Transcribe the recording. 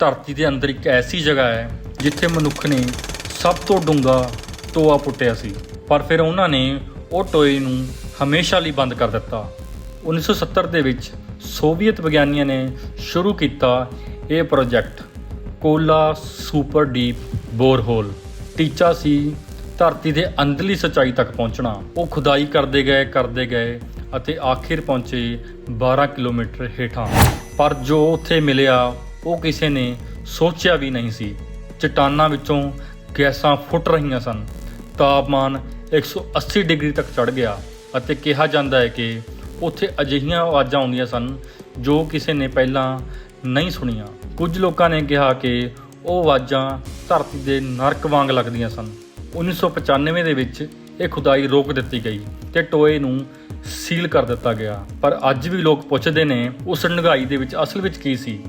ਧਰਤੀ ਦੇ ਅੰਦਰ ਇੱਕ ਐਸੀ ਜਗ੍ਹਾ ਹੈ ਜਿੱਥੇ ਮਨੁੱਖ ਨੇ ਸਭ ਤੋਂ ਡੂੰਘਾ ਟੋਆ ਪੁੱਟਿਆ ਸੀ। ਪਰ ਫਿਰ ਉਹਨਾਂ ਨੇ ਉਹ ਟੋਏ ਨੂੰ ਹਮੇਸ਼ਾ ਲਈ ਬੰਦ ਕਰ ਦਿੱਤਾ। 1970 ਦੇ ਵਿੱਚ ਸੋਵੀਅਤ ਵਿਗਿਆਨੀਆਂ ਨੇ ਸ਼ੁਰੂ ਕੀਤਾ ਇਹ project, Kola super deep borehole. ਟੀਚਾ ਸੀ ਧਰਤੀ ਦੇ ਅੰਦਰਲੀ ਸਚਾਈ ਤੱਕ ਪਹੁੰਚਣਾ। ਉਹ ਖੁਦਾਈ ਕਰਦੇ ਗਏ ਕਰਦੇ ਗਏ ਅਤੇ ਆਖਿਰ ਪਹੁੰਚੇ 12 ਕਿਲੋਮੀਟਰ ਹੇਠਾਂ। ਪਰ ਜੋ ਉੱਥੇ ਮਿਲਿਆ ਉਹ ਕਿਸੇ ਨੇ ਸੋਚਿਆ ਵੀ ਨਹੀਂ ਸੀ। ਚਟਾਨਾਂ ਵਿੱਚੋਂ ਗੈਸਾਂ ਫੁੱਟ ਰਹੀਆਂ ਸਨ। ਤਾਪਮਾਨ 180 ਡਿਗਰੀ ਤੱਕ ਚੜ ਗਿਆ ਅਤੇ ਕਿਹਾ ਜਾਂਦਾ ਹੈ ਕਿ ਉੱਥੇ ਅਜਿਹੀਆਂ ਆਵਾਜ਼ਾਂ ਆਉਂਦੀਆਂ ਸਨ ਜੋ ਕਿਸੇ ਨੇ ਪਹਿਲਾਂ ਨਹੀਂ ਸੁਣੀਆਂ। ਕੁਝ ਲੋਕਾਂ ਨੇ ਕਿਹਾ ਕਿ ਉਹ ਆਵਾਜ਼ਾਂ ਧਰਤੀ ਦੇ ਨਰਕ ਵਾਂਗ ਲੱਗਦੀਆਂ ਸਨ। 1995 ਦੇ ਵਿੱਚ ਇਹ ਖੁਦਾਈ ਰੋਕ ਦਿੱਤੀ ਗਈ ਤੇ ਟੋਏ ਨੂੰ ਸੀਲ ਕਰ ਦਿੱਤਾ ਗਿਆ। ਪਰ ਅੱਜ ਵੀ ਲੋਕ ਪੁੱਛਦੇ ਨੇ, ਉਸ ਡੂੰਘਾਈ ਦੇ ਵਿੱਚ ਅਸਲ ਵਿੱਚ ਕੀ ਸੀ?